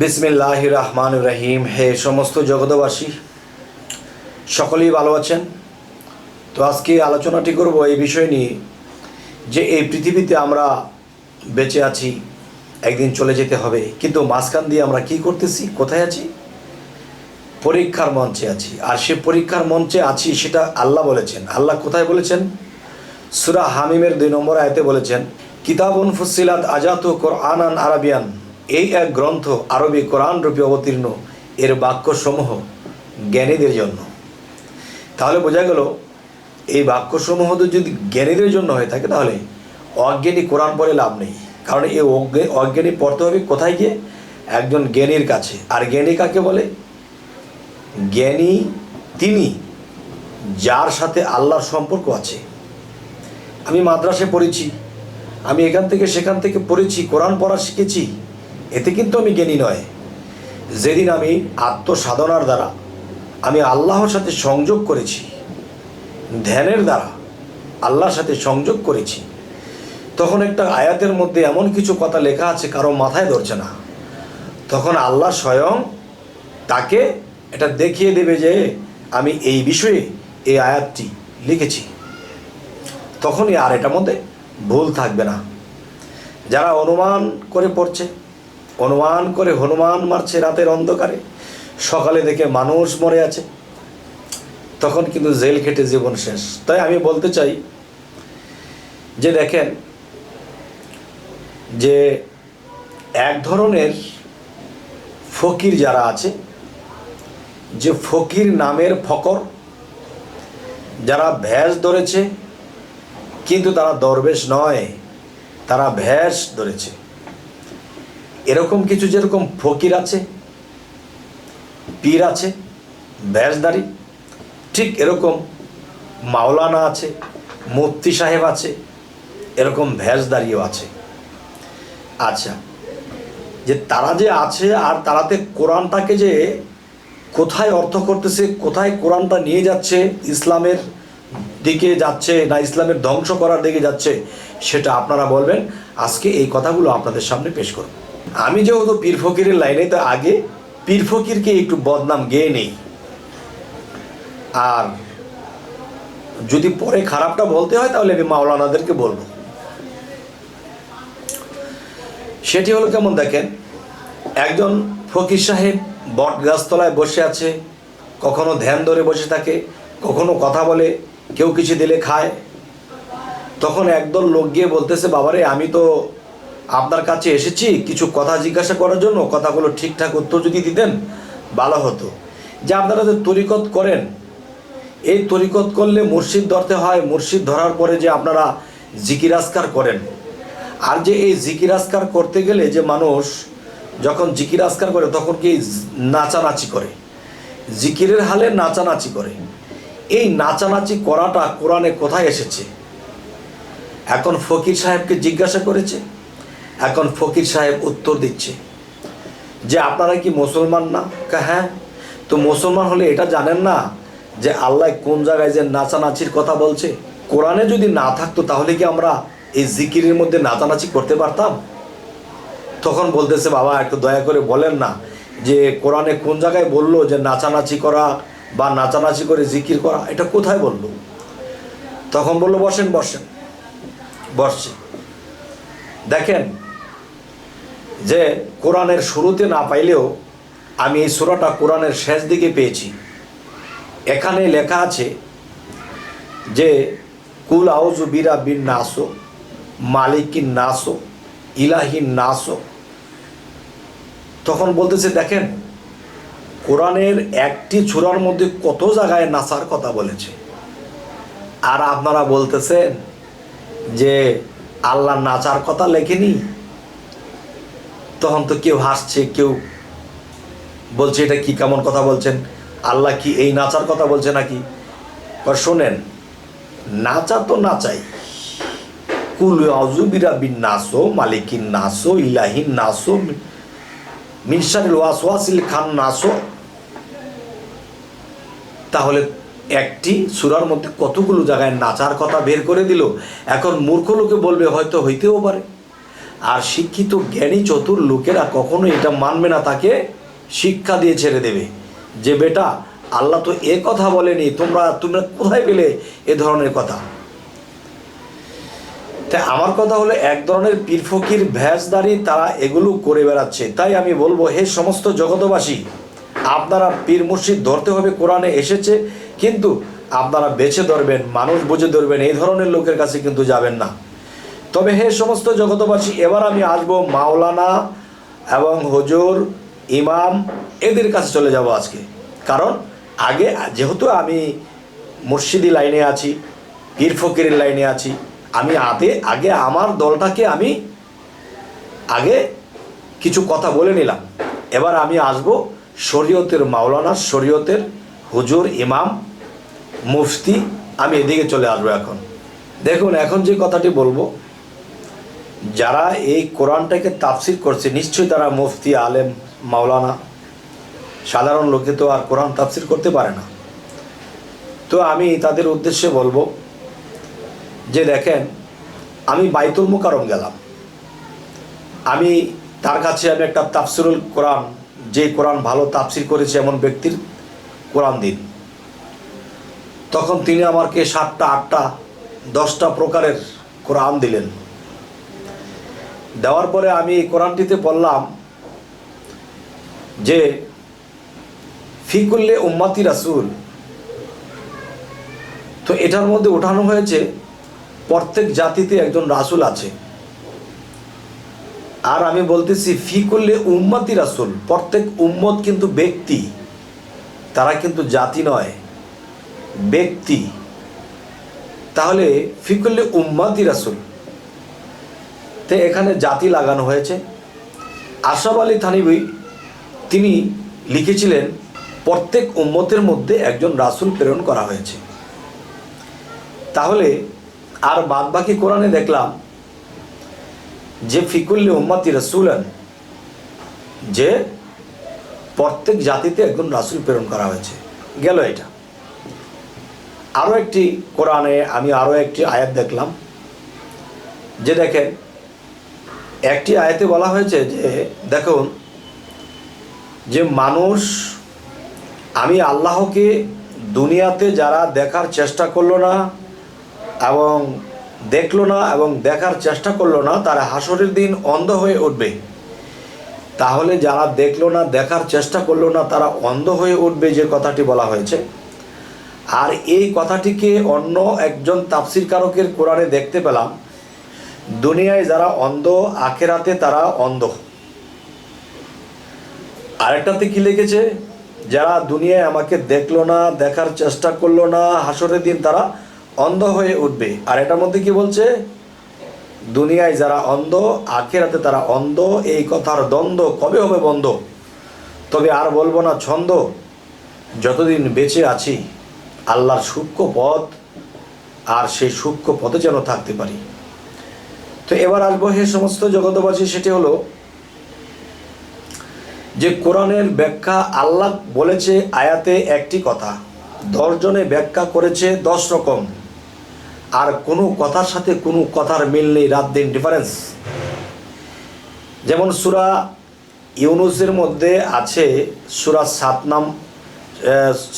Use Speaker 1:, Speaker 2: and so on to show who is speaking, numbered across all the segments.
Speaker 1: বিসমিল্লাহ রহমান রহিম। হে সমস্ত জগতবাসী সকলেই ভালো আছেন? তো আজকে আলোচনাটি করব এই বিষয় নিয়ে যে এই পৃথিবীতে আমরা বেঁচে আছি, একদিন চলে যেতে হবে, কিন্তু মাঝখান দিয়ে আমরা কি করতেছি, কোথায় আছি? পরীক্ষার মঞ্চে আছি। আর সে পরীক্ষার মঞ্চে আছি সেটা আল্লাহ বলেছেন। আল্লাহ কোথায় বলেছেন? সুরা হামিমের দুই নম্বর আয়তে বলেছেন, কিতাবুন ফুসিলাত আজাতু কোরআনান আরাবিয়ান। এই এক গ্রন্থ আরবি কোরআন রূপে অবতীর্ণ এর বাক্যসমূহ জ্ঞানীদের জন্য। তাহলে বোঝা গেল, এই বাক্যসমূহ যদি জ্ঞানীদের জন্য হয়ে থাকে, তাহলে অজ্ঞানী কোরআন পড়ে লাভ নেই। কারণ এই অজ্ঞা- অজ্ঞানী পড়তে হবে কোথায় গিয়ে? একজন জ্ঞানীর কাছে। আর জ্ঞানী কাকে বলে? জ্ঞানী তিনি যার সাথে আল্লাহর সম্পর্ক আছে। আমি মাদ্রাসে পড়েছি, আমি এখান থেকে সেখান থেকে পড়েছি, কোরআন পড়া শিখেছি। এতে কিন্তু আমি জ্ঞানী নয়। যেদিন আমি আত্মসাধনার দ্বারা আমি আল্লাহর সাথে সংযোগ করেছি, ধ্যানের দ্বারা আল্লাহর সাথে সংযোগ করেছি, তখন একটা আয়াতের মধ্যে এমন কিছু কথা লেখা আছে, কারও মাথায় ধরছে না। তখন আল্লাহ স্বয়ং তাকে এটা দেখিয়ে দেবে যে আমি এই বিষয়ে এই আয়াতটি লিখেছি। তখনই আর এটার মধ্যে ভুল থাকবে না। যারা অনুমান করে পড়ছে অনুমান করে হনুমান মারছে রাতের অন্ধকারে। সকালে দেখে মানুষ মরে আছে। তখন কিন্তু জেল খেটে জীবন শেষ। তাই আমি বলতে চাই যে দেখেন, যে এক ধরনের ফকির যারা আছে, যে ফকির নামের ফকর, যারা ভ্যাস ধরেছে, কিন্তু তারা দরবেশ নয়, তারা ভ্যাস ধরেছে। এরকম কিছু যেরকম ফকির আছে, পীর আছে ভ্যাসদারি ঠিক এরকম মাওলানা আছে, মুফতি সাহেব আছে, এরকম ভ্যাসদারিও আছে। আচ্ছা যে তারা যে আছে আর তারাতে কোরআনটাকে যে কোথায় অর্থ করতেছে, কোথায় কোরআনটা নিয়ে যাচ্ছে, ইসলামের দিকে যাচ্ছে না ইসলামের ধ্বংস করার দিকে যাচ্ছে, সেটা আপনারা বলবেন। আজকে এই কথাগুলো আপনাদের সামনে পেশ করব। আমি যেহেতু পীর ফকিরের লাইনে, তো আগে পীর ফকিরকে একটু বদনাম গেয়ে নেই। আর যদি পরে খারাপটা বলতে হয়, তাহলে আমি মাওলানাদেরকে বলব। সেটি হলো কেমন দেখেন, একজন ফকির সাহেব বট গাছতলায় বসে আছে, কখনো ধ্যান ধরে বসে থাকে, কখনো কথা বলে, কেউ কিছু দিলে খায়। তখন একদল লোক গিয়ে বলতেছে, বাবারে, আমি তো আপনার কাছে এসেছি কিছু কথা জিজ্ঞাসা করার জন্য, কথাগুলো ঠিকঠাক উত্তর যদি দিতেন, ভালো হতো। যে আপনারা যে তরিকত করেন, এই তরিকত করলে মুর্শিদ ধরতে হয়, মুর্শিদ ধরার পরে যে আপনারা জিকিরাজকার করেন। আর যে এই জিকিরাজকার করতে গেলে যে মানুষ যখন জিকিরাজকার করে, তখন কি নাচানাচি করে? জিকিরের হালে নাচানাচি করে। এই নাচানাচি করাটা কোরআনে কোথায় এসেছে? এখন ফকির সাহেবকে জিজ্ঞাসা করেছে এখন ফকির সাহেব উত্তর দিচ্ছে যে, আপনারা কি মুসলমান না? হ্যাঁ। তো মুসলমান হলে এটা জানেন না যে, আল্লাহ কোন জায়গায় যে নাচানাচির কথা বলছে? কোরআনে যদি না থাকতো তাহলে কি আমরা এই জিকিরের মধ্যে নাচানাচি করতে পারতাম? তখন বলতেছে, বাবা, একটু দয়া করে বলেন না যে, কোরআনে কোন জায়গায় বলল যে নাচানাচি করা বা নাচানাচি করে জিকির করা? এটা কোথায় বলল? তখন বলল, বসেন বসেন। বসছে। দেখেন যে কোরআনের শুরুতে না পাইলেও আমি এই সুরাটা কোরআনের শেষ দিকে পেয়েছি। এখানে লেখা আছে যে, কুল আউজু বিরা বিন নাসো, মালিকিন নাসো, ইলাহিন নাসো। তখন বলতেছে, দেখেন, কোরআনের একটি ছুরার মধ্যে কত জায়গায় নাসার কথা বলেছে। আর আপনারা বলতেছেন যে, আল্লাহ নাচার কথা লেখেনি? তখন তো কেউ হাসছে, কেউ বলছে, এটা কি কেমন কথা বলছেন? আল্লাহ কি এই নাচার কথা বলছে নাকি? আর শোনেন, নাচা তো নাচাই। কুল আজুবিরা বিন নাসো, মালিকিন নাসো, ইলাহিন নাসো মিনসারিল ওয়াসওয়াসিল খান নাসো। তাহলে একটি সুরার মধ্যে কতগুলো জায়গায় নাচার কথা বের করে দিল? এখন মূর্খ লোকে বলবে, হয়তো হইতেও পারে। আর শিক্ষিত জ্ঞানী চতুর লোকেরা কখনো এটা মানবে না, তাকে শিক্ষা দিয়ে ছেড়ে দেবে। যে বেটা, আল্লাহ তো এ কথা বলেনি, তোমরা তোমরা কোথায় পেলে এ ধরনের কথা? তাই আমার কথা হলো, এক ধরনের পীর ফকির ভ্যাসদারি তারা এগুলো করে বেড়াচ্ছে। তাই আমি বলব, হে সমস্ত জগতবাসী আপনারা পীর মুর্শিদ ধরতে হবে, কোরআনে এসেছে, কিন্তু আপনারা বেছে ধরবেন, মানুষ বুঝে ধরবেন, এই ধরনের লোকের কাছে কিন্তু যাবেন না। তবে হে সমস্ত জগতবাসী এবার আমি আসব মাওলানা এবং হুজুর, ইমাম এদের কাছে চলে যাব আজকে। কারণ আগে যেহেতু আমি মুর্শিদি লাইনে আছি, পীর ফকিরের লাইনে আছি, আমি আগে আগে আমার দলটাকে আমি আগে কিছু কথা বলে নিলাম। এবার আমি আসব শরীয়তের মাওলানা, শরীয়তের হুজুর, ইমাম, মুফতি, আমি এদিকে চলে আসব এখন। দেখুন, এখন যে কথাটি বলব যারা এই কোরআনটাকে তাফসির করছে, নিশ্চয়ই তারা মুফতি, আলেম, মাওলানা। সাধারণ লোকে তো আর কোরআন তাফসির করতে পারে না। তো আমি তাদের উদ্দেশ্যে বলব যে দেখেন, আমি বাইতুল মুকারম গেলাম। আমি তার কাছে আমি একটা তাফসিরুল কোরআন, যে কোরআন ভালো তাফসির করেছে এমন ব্যক্তির কোরআন দিন। তখন তিনি আমাকে সাতটা, আটটা, দশটা প্রকারের কোরআন দিলেন। দেওয়ার পরে আমি এই কোরআনটিতে পড়লাম যে ফিকুল্লে উম্মাতি রাসুল। তো এটার মধ্যে ওঠানো হয়েছে, প্রত্যেক জাতিতে একজন রাসুল আছে। আর আমি বলতেছি, ফি করলে উম্মাতি রাসুল। প্রত্যেক উম্মত কিন্তু ব্যক্তি, তারা কিন্তু জাতি নয়, ব্যক্তি। তাহলে, ফি করলে উম্মাতি রাসুল। তো এখানে জাতি লাগানো হয়েছে। আশরাফ আলী থানিবি তিনি লিখেছিলেন, প্রত্যেক উম্মতের মধ্যে একজন রাসুল প্রেরণ করা হয়েছে। তাহলে আর বাদ বাকি কোরআনে দেখলাম যে, ফিকুল্লি উম্মাতি রসুলান যে প্রত্যেক জাতিতে একজন রাসুল প্রেরণ করা হয়েছে। গেল এটা। আরও একটি কোরআনে আমি আরও একটি আয়াত দেখলাম, যে দেখেন একটি আয়তে বলা হয়েছে যে, দেখুন, যে মানুষ, আমি আল্লাহকে দুনিয়াতে যারা দেখার চেষ্টা করল না এবং দেখল না এবং দেখার চেষ্টা করল না, তারা হাসরের দিন অন্ধ হয়ে উঠবে। তাহলে যারা দেখল না, দেখার চেষ্টা করল না, তারা অন্ধ হয়ে উঠবে যে কথাটি বলা হয়েছে। আর এই কথাটিকে অন্য একজন তাফসির কারকের কোরআনে দেখতে পেলাম। দুনিয়ায় যারা অন্ধ, আখেরাতে তারা অন্ধ। আরেকটাতে কি লিখেছে, যারা দুনিয়ায় আমাকে দেখল না, দেখার চেষ্টা করল না, হাসরের দিন তারা অন্ধ হয়ে উঠবে। আর এটার মধ্যে কি বলছে? দুনিয়ায় যারা অন্ধ, আখেরাতে তারা অন্ধ, এই কথার দ্বন্দ্ব কবে হবে বন্ধ? তবে আর বলব না ছন্দ, যতদিন বেঁচে আছি, আল্লাহর সূক্ষ্ম পথ আর সেই সূক্ষ্ম পথে যেন থাকতে পারি। তো এবার আসব হে সমস্ত জগতবাসী সেটি হলো যে কোরআনের ব্যাখ্যা আল্লাহ বলেছে আয়াতে একটি কথা, দশজনে ব্যাখ্যা করেছে দশ রকম, আর কোনো কথার সাথে কোনো কথার মিল নেই রাত দিন ডিফারেন্স যেমন সুরা ইউনুসের মধ্যে আছে সুরা সাত নাম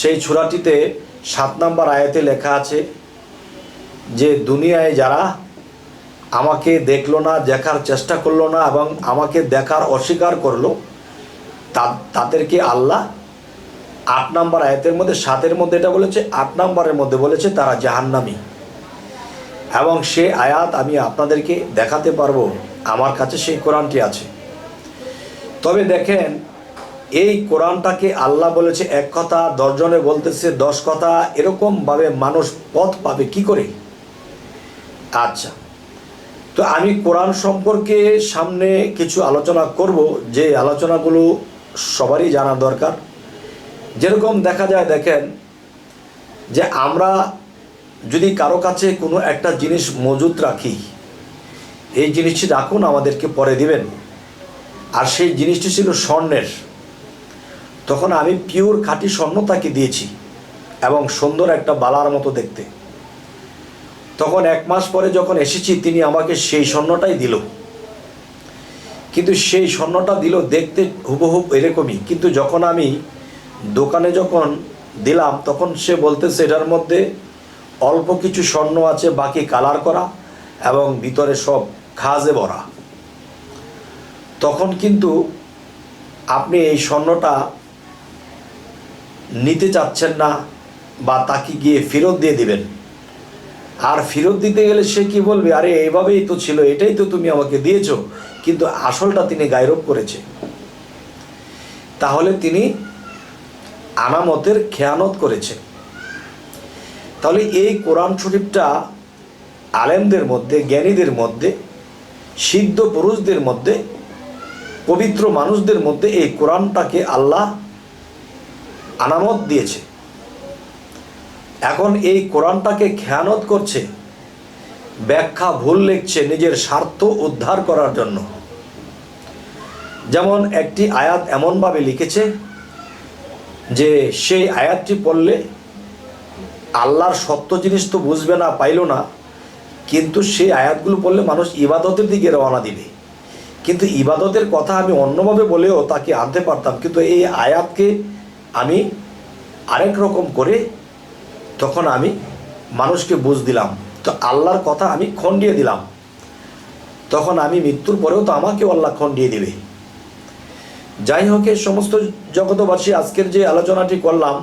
Speaker 1: সেই সুরাটিতে সাত নাম্বার আয়াতে লেখা আছে যে, দুনিয়ায় যারা আমাকে দেখল না, দেখার চেষ্টা করল না এবং আমাকে দেখার অস্বীকার করল। তাদেরকে আল্লাহ আট নাম্বার আয়াতের মধ্যে, সাতের মধ্যে এটা বলেছে, আট নাম্বারের মধ্যে বলেছে, তারা জাহান্নামী। এবং সে আয়াত আমি আপনাদেরকে দেখাতে পারব, আমার কাছে সেই কোরআনটি আছে। তবে দেখেন, এই কোরআনটাকে আল্লাহ বলেছে, এক কথা দশজনে বলতেছে, দশ কথা এরকমভাবে মানুষ পথ পাবে কি করে? আচ্ছা তো আমি কোরআন সম্পর্কে সামনে কিছু আলোচনা করব, যে আলোচনাগুলো সবারই জানা দরকার। যেরকম দেখা যায় দেখেন, যে আমরা যদি কারও কাছে কোনো একটা জিনিস মজুত রাখি, এই জিনিসটি রাখুন, আমাদেরকে পরে দিবেন। আর সেই জিনিসটি ছিল স্বর্ণের। তখন আমি পিওর খাঁটি স্বর্ণ তাকে দিয়েছি, এবং সুন্দর একটা বালার মতো দেখতে। তখন এক মাস পরে যখন এসেছি, তিনি আমাকে সেই স্বর্ণটাই দিল। কিন্তু সেই স্বর্ণটা দিল দেখতে হুবহুব এরকমই। কিন্তু যখন আমি দোকানে যখন দিলাম, তখন সে বলতেছে, এটার মধ্যে অল্প কিছু স্বর্ণ আছে, বাকি কালার করা এবং ভিতরে সব খাজে ভরা। তখন কিন্তু আপনি এই স্বর্ণটা নিতে চাচ্ছেন না বা তাকে গিয়ে ফেরত দিয়ে দিবেন। আর ফেরত দিতে গেলে সে কি বলবে? আরে এইভাবেই তো ছিল, এটাই তো তুমি আমাকে দিয়েছ। কিন্তু আসলটা তিনি গায়রোপ করেছে। তাহলে তিনি আনামতের খেয়ানত করেছে তাহলে এই কোরআন শরীফটা আলেমদের মধ্যে, জ্ঞানীদের মধ্যে, সিদ্ধ পুরুষদের মধ্যে, পবিত্র মানুষদের মধ্যে এই কোরআনটাকে আল্লাহ আনামত দিয়েছে। এখন এই কোরআনটাকে খেয়ানত করছে, ব্যাখ্যা ভুল লিখছে নিজের স্বার্থ উদ্ধার করার জন্য। যেমন একটি আয়াত এমনভাবে লিখেছে যে, সেই আয়াতটি পড়লে আল্লাহর সত্য জিনিস তো বুঝবে না, পাইল না, কিন্তু সেই আয়াতগুলো পড়লে মানুষ ইবাদতের দিকে রওনা দিবে। কিন্তু ইবাদতের কথা আমি অন্যভাবে বলেও তাকে আনতে পারতাম, কিন্তু এই আয়াতকে আমি আরেক রকম করে তখন আমি মানুষকে বুঝ দিলাম। তো আল্লাহর কথা আমি খণ্ডিয়ে দিলাম। তখন আমি মৃত্যুর পরেও তো আমাকেও আল্লাহ খণ্ডিয়ে দিবে। যাই হোক, এই সমস্ত জগতবাসী আজকের যে আলোচনাটি করলাম,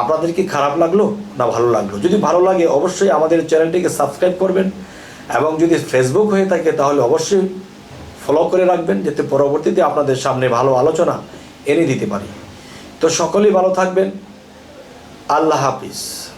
Speaker 1: আপনাদের কি খারাপ লাগল না ভালো লাগল? যদি ভালো লাগে, অবশ্যই আমাদের চ্যানেলটিকে সাবস্ক্রাইব করবেন এবং যদি ফেসবুক হয়ে থাকে, তাহলে অবশ্যই ফলো করে রাখবেন, যাতে পরবর্তীতে আপনাদের সামনে ভালো আলোচনা এনে দিতে পারি। তো সকলেই ভালো থাকবেন। আল্লাহ হাফিজ।